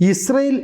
Israel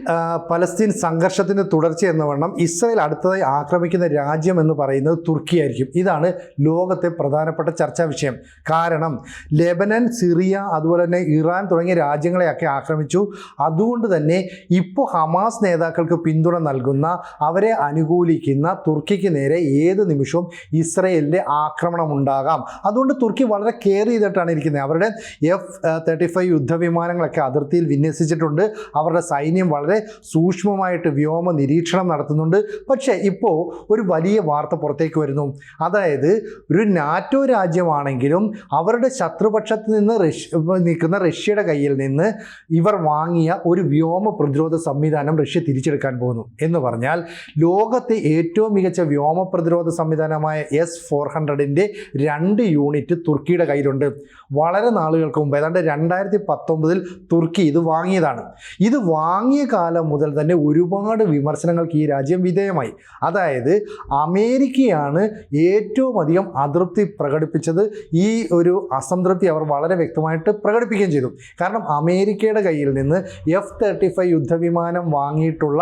Palestine സംഘർഷത്തിന്റെ തുടർച്ച എന്ന വണ്ണം ഇസ്രയേൽ അടുത്തതായി ആക്രമിക്കുന്ന രാജ്യം എന്ന് പറയുന്നത് തുർക്കിയായിരിക്കും ഇതാണ് ലോകത്തെ പ്രധാനപ്പെട്ട ചർച്ചാ വിഷയം. കാരണം ലെബനൻ സിറിയ അതുപോലെ തന്നെ ഇറാൻ തുടങ്ങിയ രാജ്യങ്ങളെയൊക്കെ ആക്രമിച്ചു. അതുകൊണ്ട് തന്നെ ഇപ്പോൾ ഹമാസ് നേതാക്കൾക്ക് പിന്തുണ നൽകുന്ന അവരെ അനുകൂലിക്കുന്ന തുർക്കിക്ക് നേരെ ഏത് നിമിഷവും ഇസ്രയേലിന്റെ ആക്രമണം ഉണ്ടാകാം. അതുകൊണ്ട് തുർക്കി വളരെ കെയർ ചെയ്തിട്ടാണ് ഇരിക്കുന്നത്. അവരുടെ എഫ് തേർട്ടി ഫൈവ് യുദ്ധവിമാനങ്ങളൊക്കെ അതിർത്തിയിൽ വിന്യസിച്ചിട്ടുണ്ട്. അവരുടെ സൈന്യം വളരെ സൂക്ഷ്മമായിട്ട് വ്യോമ നിരീക്ഷണം നടത്തുന്നുണ്ട്. പക്ഷേ ഇപ്പോൾ ഒരു വലിയ വാർത്ത പുറത്തേക്ക് വരുന്നു. അതായത് ഒരു നാറ്റോ രാജ്യമാണെങ്കിലും അവരുടെ ശത്രുപക്ഷത്ത് നിന്ന് റഷ്യ നിൽക്കുന്ന റഷ്യയുടെ കയ്യിൽ നിന്ന് ഇവർ വാങ്ങിയ ഒരു വ്യോമ പ്രതിരോധ സംവിധാനം റഷ്യ തിരിച്ചെടുക്കാൻ പോകുന്നു. എന്ന് പറഞ്ഞാൽ ലോകത്തെ ഏറ്റവും മികച്ച വ്യോമ പ്രതിരോധ സംവിധാനമായ എസ് ഫോർ ഹൺഡ്രഡിന്റെ രണ്ട് യൂണിറ്റ് തുർക്കിയുടെ കയ്യിലുണ്ട്. വളരെ നാളുകൾക്ക് മുമ്പ് ഏതാണ്ട് രണ്ടായിരത്തി പത്തൊമ്പതിൽ തുർക്കി ഇത് വാങ്ങിയതാണ്. ഇത് വാങ്ങിയ കാലം മുതൽ തന്നെ ഒരുപാട് വിമർശനങ്ങൾക്ക് ഈ രാജ്യം വിധേയമായി. അതായത് അമേരിക്കയാണ് ഏറ്റവും അധികം അതൃപ്തി പ്രകടിപ്പിച്ചത്. ഈ ഒരു അസംതൃപ്തി അവർ വളരെ വ്യക്തമായിട്ട് പ്രകടിപ്പിക്കുകയും ചെയ്തു. കാരണം അമേരിക്കയുടെ കയ്യിൽ നിന്ന് എഫ് തേർട്ടി ഫൈവ് യുദ്ധവിമാനം വാങ്ങിയിട്ടുള്ള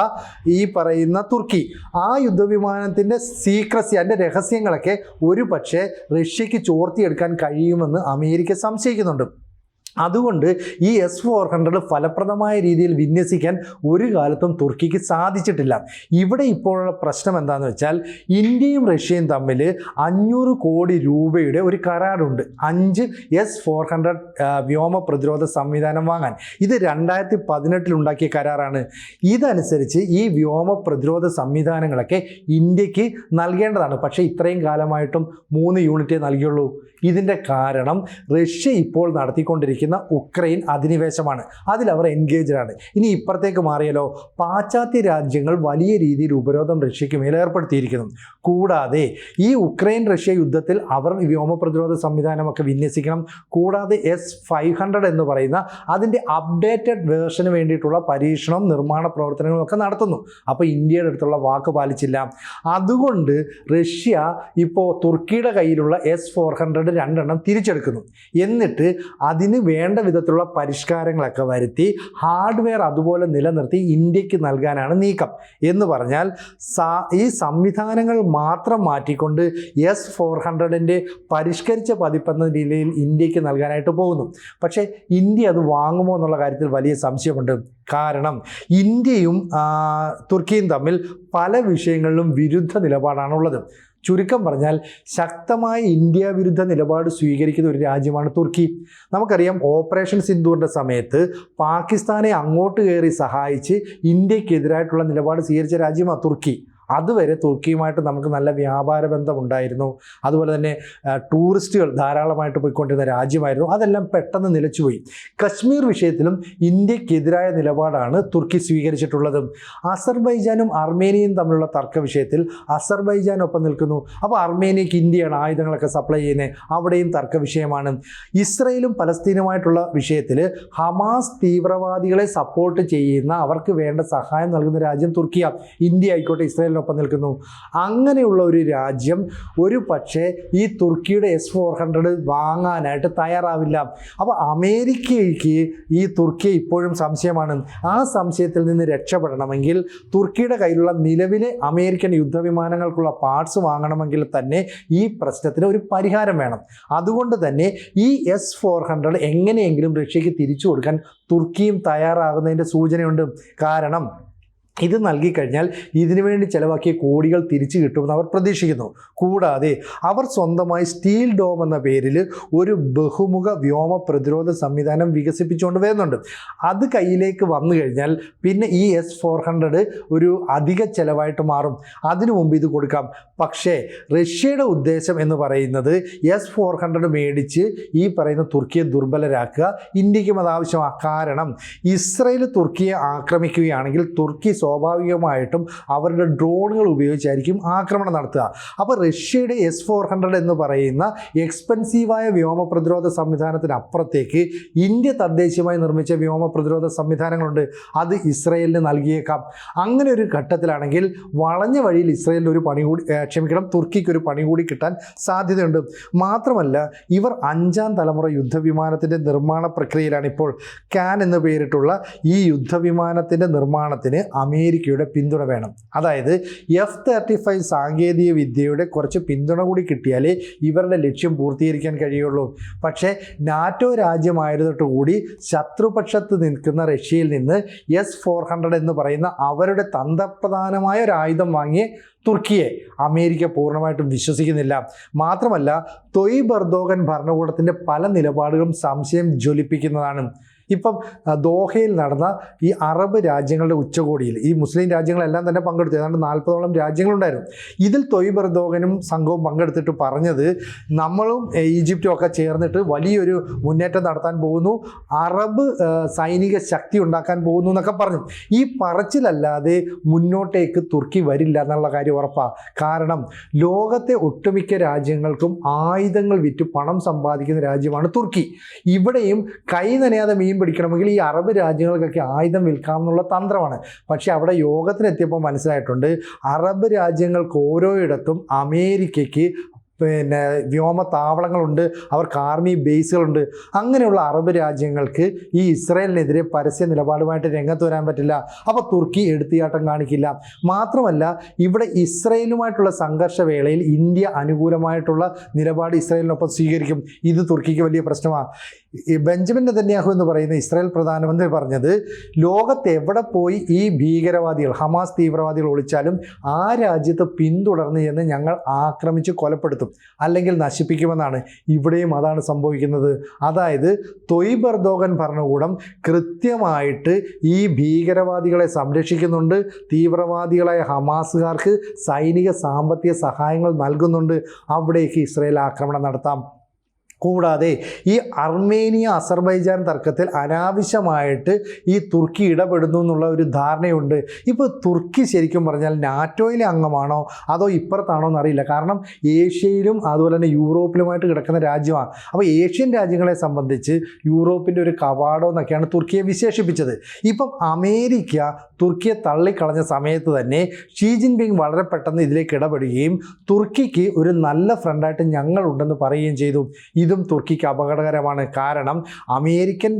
ഈ പറയുന്ന തുർക്കി ആ യുദ്ധവിമാനത്തിന്റെ സീക്രസി അതിന്റെ രഹസ്യങ്ങളൊക്കെ ഒരു പക്ഷേ റഷ്യക്ക് ചോർത്തിയെടുക്കാൻ കഴിയുമെന്ന് അമേരിക്ക സംശയിക്കുന്നുണ്ട്. അതുകൊണ്ട് ഈ എസ് ഫോർ ഹൺഡ്രഡ് ഫലപ്രദമായ രീതിയിൽ വിന്യസിക്കാൻ ഒരു കാലത്തും തുർക്കിക്ക് സാധിച്ചിട്ടില്ല. ഇവിടെ ഇപ്പോഴുള്ള പ്രശ്നം എന്താണെന്ന് വെച്ചാൽ ഇന്ത്യയും റഷ്യയും തമ്മിൽ അഞ്ഞൂറ് കോടി രൂപയുടെ ഒരു കരാറുണ്ട്. അഞ്ച് എസ് ഫോർ ഹൺഡ്രഡ് വ്യോമ പ്രതിരോധ സംവിധാനം വാങ്ങാൻ. ഇത് രണ്ടായിരത്തി പതിനെട്ടിൽ ഉണ്ടാക്കിയ കരാറാണ്. ഇതനുസരിച്ച് ഈ വ്യോമ പ്രതിരോധ സംവിധാനങ്ങളൊക്കെ ഇന്ത്യയ്ക്ക് നൽകേണ്ടതാണ്. പക്ഷേ ഇത്രയും കാലമായിട്ടും മൂന്ന് യൂണിറ്റേ നൽകിയുള്ളൂ. ഇതിന്റെ കാരണം റഷ്യ ഇപ്പോൾ നടത്തിക്കൊണ്ടിരിക്കുന്ന ഉക്രൈൻ അധിനിവേശമാണ്. അതിലവർ അവർ എൻഗേജ്ഡ് ആണ് ഇനി ഇപ്പുറത്തേക്ക് മാറിയാലോ? പാശ്ചാത്യ രാജ്യങ്ങൾ വലിയ രീതിയിൽ ഉപരോധം റഷ്യയ്ക്ക് മേൽ ഏർപ്പെടുത്തിയിരിക്കുന്നു. കൂടാതെ ഈ ഉക്രൈൻ റഷ്യ യുദ്ധത്തിൽ അവർ വ്യോമ പ്രതിരോധ സംവിധാനമൊക്കെ വിന്യസിക്കണം. കൂടാതെ എസ് ഫൈവ് ഹൺഡ്രഡ് എന്ന് പറയുന്ന അതിന്റെ അപ്ഡേറ്റഡ് വേർഷന് വേണ്ടിയിട്ടുള്ള പരീക്ഷണവും നിർമ്മാണ പ്രവർത്തനങ്ങളും ഒക്കെ നടത്തുന്നു. അപ്പോൾ ഇന്ത്യയുടെ അടുത്തുള്ള വാക്ക് പാലിച്ചില്ല. അതുകൊണ്ട് റഷ്യ ഇപ്പോൾ തുർക്കിയുടെ കയ്യിലുള്ള എസ് ഫോർ ഹൺഡ്രഡ് രണ്ടെണ്ണം തിരിച്ചെടുക്കുന്നു. എന്നിട്ട് അതിന് വേണ്ട വിധത്തിലുള്ള പരിഷ്കാരങ്ങളൊക്കെ വരുത്തി ഹാർഡ്വെയർ അതുപോലെ നിലനിർത്തി ഇന്ത്യയ്ക്ക് നൽകാനാണ് നീക്കം. എന്ന് പറഞ്ഞാൽ ഈ സംവിധാനങ്ങൾ മാത്രം മാറ്റിക്കൊണ്ട് എസ് ഫോർ ഹൺഡ്രഡിന്റെ പരിഷ്കരിച്ച പതിപ്പെന്ന നിലയിൽ ഇന്ത്യയ്ക്ക് നൽകാനായിട്ട് പോകുന്നു. പക്ഷേ ഇന്ത്യ അത് വാങ്ങുമോ എന്നുള്ള കാര്യത്തിൽ വലിയ സംശയമുണ്ട്. കാരണം ഇന്ത്യയും തുർക്കിയും തമ്മിൽ പല വിഷയങ്ങളിലും വിരുദ്ധ നിലപാടാണുള്ളത്. ചുരുക്കം പറഞ്ഞാൽ ശക്തമായ ഇന്ത്യ വിരുദ്ധ നിലപാട് സ്വീകരിക്കുന്ന ഒരു രാജ്യമാണ് തുർക്കി. നമുക്കറിയാം ഓപ്പറേഷൻ സിന്ധുവിന്റെ സമയത്ത് പാകിസ്ഥാനെ അങ്ങോട്ട് കയറി സഹായിച്ച് ഇന്ത്യക്കെതിരായിട്ടുള്ള നിലപാട് സ്വീകരിച്ച രാജ്യമാണ് തുർക്കി. അതുവരെ തുർക്കിയുമായിട്ട് നമുക്ക് നല്ല വ്യാപാര ബന്ധം ഉണ്ടായിരുന്നു അതുപോലെ തന്നെ ടൂറിസ്റ്റുകൾ ധാരാളമായിട്ട് പോയിക്കൊണ്ടിരുന്ന രാജ്യമായിരുന്നു. അതെല്ലാം പെട്ടെന്ന് നിലച്ചുപോയി. കശ്മീർ വിഷയത്തിലും ഇന്ത്യക്കെതിരായ നിലപാടാണ് തുർക്കി സ്വീകരിച്ചിട്ടുള്ളത്. അസർബൈജാനും അർമേനിയയും തമ്മിലുള്ള തർക്ക വിഷയത്തിൽ അസർബൈജാൻ ഒപ്പം നിൽക്കുന്നു. അപ്പോൾ അർമേനിയക്ക് ഇന്ത്യയാണ് ആയുധങ്ങളൊക്കെ സപ്ലൈ ചെയ്യുന്നത് അവിടെയും തർക്ക വിഷയമാണ്. ഇസ്രയേലും പലസ്തീനുമായിട്ടുള്ള വിഷയത്തിൽ ഹമാസ് തീവ്രവാദികളെ സപ്പോർട്ട് ചെയ്യുന്ന അവർക്ക് വേണ്ട സഹായം നൽകുന്ന രാജ്യം തുർക്കിയ. ഇന്ത്യ ആയിക്കോട്ടെ ഇസ്രയേലിനൊപ്പം നിൽക്കുന്നു. അങ്ങനെയുള്ള ഒരു രാജ്യം ഒരു പക്ഷേ ഈ തുർക്കിയുടെ എസ് ഫോർ ഹൺഡ്രഡ് വാങ്ങാനായിട്ട് തയ്യാറാവില്ല. അപ്പോൾ അമേരിക്കയ്ക്ക് ഈ തുർക്കിയെ ഇപ്പോഴും സംശയമാണ്. ആ സംശയത്തിൽ നിന്ന് രക്ഷപ്പെടണമെങ്കിൽ തുർക്കിയുടെ കയ്യിലുള്ള നിലവിലെ അമേരിക്കൻ യുദ്ധവിമാനങ്ങൾക്കുള്ള പാർട്സ് വാങ്ങണമെങ്കിൽ തന്നെ ഈ പ്രശ്നത്തിന് ഒരു പരിഹാരം വേണം. അതുകൊണ്ട് തന്നെ ഈ എസ് ഫോർ ഹൺഡ്രഡ് എങ്ങനെയെങ്കിലും റഷ്യയ്ക്ക് തിരിച്ചു കൊടുക്കാൻ തുർക്കിയും തയ്യാറാകുന്നതിന്റെ സൂചനയുണ്ട്. കാരണം ഇത് നൽകിക്കഴിഞ്ഞാൽ ഇതിനു വേണ്ടി ചിലവാക്കിയ കോടികൾ തിരിച്ചു കിട്ടുമെന്ന് അവർ പ്രതീക്ഷിക്കുന്നു. കൂടാതെ അവർ സ്വന്തമായി സ്റ്റീൽ ഡോം എന്ന പേരിൽ ഒരു ബഹുമുഖ വ്യോമ പ്രതിരോധ സംവിധാനം വികസിപ്പിച്ചുകൊണ്ട് വരുന്നുണ്ട്. അത് കയ്യിലേക്ക് വന്നു കഴിഞ്ഞാൽ പിന്നെ ഈ എസ് ഫോർ ഹൺഡ്രഡ് ഒരു അധിക ചിലവായിട്ട് മാറും. അതിനു മുമ്പ് ഇത് കൊടുക്കാം. പക്ഷേ റഷ്യയുടെ ഉദ്ദേശം എന്ന് പറയുന്നത് എസ് ഫോർ ഹൺഡ്രഡ് മേടിച്ച് ഈ പറയുന്ന തുർക്കിയെ ദുർബലരാക്കുക. ഇന്ത്യക്കും അത് ആവശ്യമാണ് കാരണം ഇസ്രയേൽ തുർക്കിയെ ആക്രമിക്കുകയാണെങ്കിൽ തുർക്കി സ്വാഭാവികമായിട്ടും അവരുടെ ഡ്രോണുകൾ ഉപയോഗിച്ചായിരിക്കും ആക്രമണം നടത്തുക. അപ്പോൾ റഷ്യയുടെ എസ് ഫോർ ഹൺഡ്രഡ് എന്ന് പറയുന്ന എക്സ്പെൻസീവായ വ്യോമ പ്രതിരോധ സംവിധാനത്തിനപ്പുറത്തേക്ക് ഇന്ത്യ തദ്ദേശീയമായി നിർമ്മിച്ച വ്യോമ പ്രതിരോധ സംവിധാനങ്ങളുണ്ട്. അത് ഇസ്രയേലിന് നൽകിയേക്കാം. അങ്ങനെ ഒരു ഘട്ടത്തിലാണെങ്കിൽ വളഞ്ഞ വഴിയിൽ ഇസ്രയേലിന് ഒരു പണി കൂടി ക്ഷമിക്കണം തുർക്കിക്ക് ഒരു പണി കൂടി കിട്ടാൻ സാധ്യതയുണ്ട്. മാത്രമല്ല ഇവർ അഞ്ചാം തലമുറ യുദ്ധവിമാനത്തിന്റെ നിർമ്മാണ പ്രക്രിയയിലാണ് ഇപ്പോൾ. കാൻ എന്ന് പേരിട്ടുള്ള ഈ യുദ്ധവിമാനത്തിന്റെ നിർമ്മാണത്തിന് അമേരിക്കയുടെ പിന്തുണ വേണം. അതായത് എഫ് തേർട്ടി ഫൈവ് സാങ്കേതിക വിദ്യയുടെ കുറച്ച് പിന്തുണ കൂടി കിട്ടിയാലേ ഇവരുടെ ലക്ഷ്യം പൂർത്തീകരിക്കാൻ കഴിയുള്ളൂ. പക്ഷേ നാറ്റോ രാജ്യമായിരുന്നിട്ട് കൂടി ശത്രുപക്ഷത്ത് നിൽക്കുന്ന റഷ്യയിൽ നിന്ന് എസ് ഫോർ ഹൺഡ്രഡ് എന്ന് പറയുന്ന അവരുടെ തന്ത്രപ്രധാനമായ ഒരു ആയുധം വാങ്ങിയ തുർക്കിയെ അമേരിക്ക പൂർണമായിട്ടും വിശ്വസിക്കുന്നില്ല. മാത്രമല്ല തൊയ് ബർദോഗൻ ഭരണകൂടത്തിന്റെ പല നിലപാടുകളും സംശയം ജ്വലിപ്പിക്കുന്നതാണ്. ഇപ്പം ദോഹയിൽ നടന്ന ഈ അറബ് രാജ്യങ്ങളുടെ ഉച്ചകോടിയിൽ ഈ മുസ്ലിം രാജ്യങ്ങളെല്ലാം തന്നെ പങ്കെടുത്തു. ഏതാണ്ട് നാൽപ്പതോളം രാജ്യങ്ങളുണ്ടായിരുന്നു. ഇതിൽ തൊയ്ബർ ദോഹനും സംഘവും പങ്കെടുത്തിട്ട് പറഞ്ഞത് നമ്മളും ഈജിപ്റ്റും ഒക്കെ ചേർന്നിട്ട് വലിയൊരു മുന്നേറ്റം നടത്താൻ പോകുന്നു അറബ് സൈനിക ശക്തി ഉണ്ടാക്കാൻ പോകുന്നു എന്നൊക്കെ പറഞ്ഞു. ഈ പറച്ചിലല്ലാതെ മുന്നോട്ടേക്ക് തുർക്കി വരില്ല എന്നുള്ള കാര്യം ഉറപ്പാണ് കാരണം ലോകത്തെ ഒട്ടുമിക്ക രാജ്യങ്ങൾക്കും ആയുധങ്ങൾ വിറ്റ് പണം സമ്പാദിക്കുന്ന രാജ്യമാണ് തുർക്കി. ഇവിടെയും കൈ നനയാതെ മീൻ പിടിക്കണമെങ്കിൽ ഈ അറബ് രാജ്യങ്ങൾക്കൊക്കെ ആയുധം വിൽക്കാം എന്നുള്ള തന്ത്രമാണ്. പക്ഷേ അവിടെ യോഗത്തിനെത്തിയപ്പോൾ മനസ്സിലായിട്ടുണ്ട്. അറബ് രാജ്യങ്ങൾക്ക് ഓരോയിടത്തും അമേരിക്കയ്ക്ക് പിന്നെ വ്യോമ താവളങ്ങളുണ്ട് അവർക്ക് ആർമി ബേസുകളുണ്ട്. അങ്ങനെയുള്ള അറബ് രാജ്യങ്ങൾക്ക് ഈ ഇസ്രായേലിനെതിരെ പരസ്യ നിലപാടുമായിട്ട് രംഗത്ത് വരാൻ പറ്റില്ല. അപ്പോൾ തുർക്കി എടുത്തിയാട്ടം കാണിക്കില്ല. മാത്രമല്ല ഇവിടെ ഇസ്രയേലുമായിട്ടുള്ള സംഘർഷ വേളയിൽ ഇന്ത്യ അനുകൂലമായിട്ടുള്ള നിലപാട് ഇസ്രായേലിനൊപ്പം സ്വീകരിക്കും. ഇത് തുർക്കിക്ക് വലിയ പ്രശ്നമാണ് ബെഞ്ചമിൻ നെതന്യാഹു എന്ന് പറയുന്ന ഇസ്രായേൽ പ്രധാനമന്ത്രി പറഞ്ഞത് ലോകത്ത് എവിടെ പോയി ഈ ഭീകരവാദികൾ ഹമാസ് തീവ്രവാദികൾ ഒളിച്ചാലും ആ രാജ്യത്ത് പിന്തുടർന്ന് ചെന്ന് ഞങ്ങൾ ആക്രമിച്ച് കൊലപ്പെടുത്തും. അല്ലെങ്കിൽ നശിപ്പിക്കുമെന്നാണ് ഇവിടെയും അതാണ് സംഭവിക്കുന്നത്. അതായത് തൊയ് ബർദോഗൻ ഭരണകൂടം കൃത്യമായിട്ട് ഈ ഭീകരവാദികളെ സംരക്ഷിക്കുന്നുണ്ട്. തീവ്രവാദികളായ ഹമാസുകാർക്ക് സൈനിക സാമ്പത്തിക സഹായങ്ങൾ നൽകുന്നുണ്ട്. അവിടേക്ക് ഇസ്രയേൽ ആക്രമണം നടത്താം. കൂടാതെ ഈ അർമേനിയ അസർബൈജാൻ തർക്കത്തിൽ അനാവശ്യമായിട്ട് ഈ തുർക്കി ഇടപെടുന്നു എന്നുള്ള ഒരു ധാരണയുണ്ട്. ഇപ്പോൾ തുർക്കി ശരിക്കും പറഞ്ഞാൽ നാറ്റോയിലെ അംഗമാണോ? അതോ ഇപ്പുറത്താണോ എന്നറിയില്ല. കാരണം ഏഷ്യയിലും അതുപോലെ തന്നെ യൂറോപ്പിലുമായിട്ട് കിടക്കുന്ന രാജ്യമാണ്. അപ്പോൾ ഏഷ്യൻ രാജ്യങ്ങളെ സംബന്ധിച്ച് യൂറോപ്പിന്റെ ഒരു കവാടം എന്നൊക്കെയാണ് തുർക്കിയെ വിശേഷിപ്പിച്ചത്. ഇപ്പം അമേരിക്ക തുർക്കിയെ തള്ളിക്കളഞ്ഞ സമയത്ത് തന്നെ ഷീ ജിൻപിങ് വളരെ പെട്ടെന്ന് ഇതിലേക്ക് ഇടപെടുകയും തുർക്കിക്ക് ഒരു നല്ല ഫ്രണ്ടായിട്ട് ഞങ്ങളുണ്ടെന്ന് പറയുകയും ചെയ്തു. ഇതും തുർക്കിക്ക് അപകടകരമാണ്. കാരണം അമേരിക്കൻ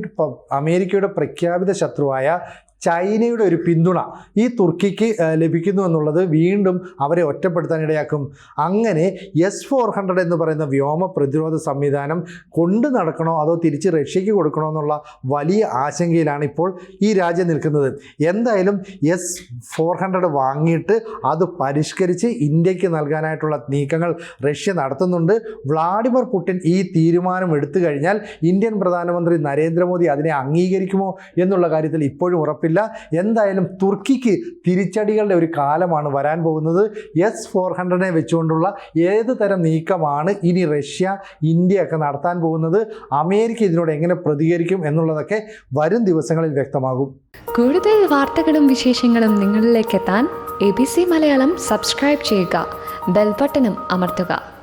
അമേരിക്കയുടെ പ്രഖ്യാപിത ശത്രുവായ ചൈനയുടെ ഒരു പിന്തുണ ഈ തുർക്കിക്ക് ലഭിക്കുന്നു എന്നുള്ളത് വീണ്ടും അവരെ ഒറ്റപ്പെടുത്താൻ ഇടയാക്കും. അങ്ങനെ എസ് ഫോർ ഹൺഡ്രഡ് എന്ന് പറയുന്ന വ്യോമ പ്രതിരോധ സംവിധാനം കൊണ്ടു നടക്കണോ അതോ തിരിച്ച് റഷ്യയ്ക്ക് കൊടുക്കണോ എന്നുള്ള വലിയ ആശങ്കയിലാണ് ഇപ്പോൾ ഈ രാജ്യം നിൽക്കുന്നത്. എന്തായാലും എസ് ഫോർ ഹൺഡ്രഡ് വാങ്ങിയിട്ട് അത് പരിഷ്കരിച്ച് ഇന്ത്യയ്ക്ക് നൽകാനായിട്ടുള്ള നീക്കങ്ങൾ റഷ്യ നടത്തുന്നുണ്ട്. വ്ളാഡിമിർ പുടിൻ ഈ തീരുമാനം എടുത്തു കഴിഞ്ഞാൽ ഇന്ത്യൻ പ്രധാനമന്ത്രി നരേന്ദ്രമോദി അതിനെ അംഗീകരിക്കുമോ എന്നുള്ള കാര്യത്തിൽ ഇപ്പോഴും ഉറപ്പില്ല. എന്തായാലും തുർക്കിക്ക് തിരിച്ചടികളുടെ ഒരു കാലമാണ് വരാൻ പോകുന്നത്. എസ് ഫോർ ഹൺഡ്രഡിനെ വെച്ചുകൊണ്ടുള്ള ഏത് തരം നീക്കമാണ് ഇനി റഷ്യ ഇന്ത്യയൊക്കെ നടത്താൻ പോകുന്നത്? അമേരിക്ക ഇതിനോട് എങ്ങനെ പ്രതികരിക്കും എന്നുള്ളതൊക്കെ വരും ദിവസങ്ങളിൽ വ്യക്തമാകും. കൂടുതൽ വാർത്തകളും വിശേഷങ്ങളും നിങ്ങളിലേക്ക് എത്താൻ A B C Malayalam subscribe ചെയ്യുക. ബെൽബട്ടനും അമർത്തുക.